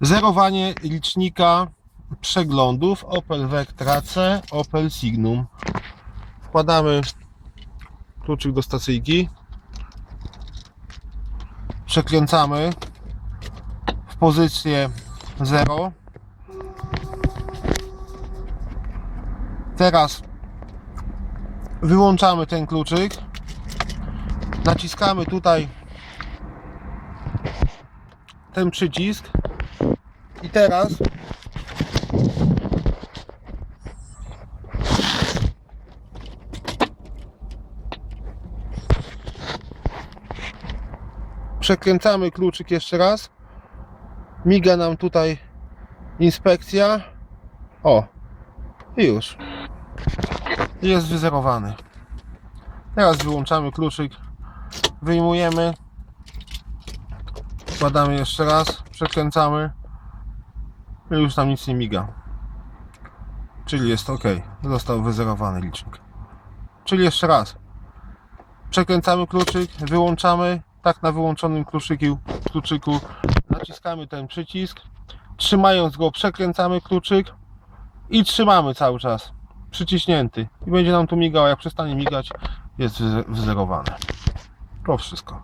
Zerowanie licznika przeglądów Opel Vectra C, Opel Signum. Wkładamy kluczyk do stacyjki. Przekręcamy w pozycję 0. Teraz wyłączamy ten kluczyk. Naciskamy tutaj ten przycisk i teraz. Przekręcamy kluczyk jeszcze raz. Miga nam tutaj inspekcja. O i już. Jest wyzerowany. Teraz wyłączamy kluczyk. Wyjmujemy. Wkładamy jeszcze raz. Przekręcamy już tam nic nie miga. Czyli jest ok. Został wyzerowany licznik. Czyli jeszcze raz. Przekręcamy kluczyk wyłączamy. Tak na wyłączonym kluczyku, kluczyku naciskamy ten przycisk. Trzymając go przekręcamy kluczyk i trzymamy cały czas. Przyciśnięty. I będzie nam tu migał. Jak przestanie migać jest wyze- wyzerowane to wszystko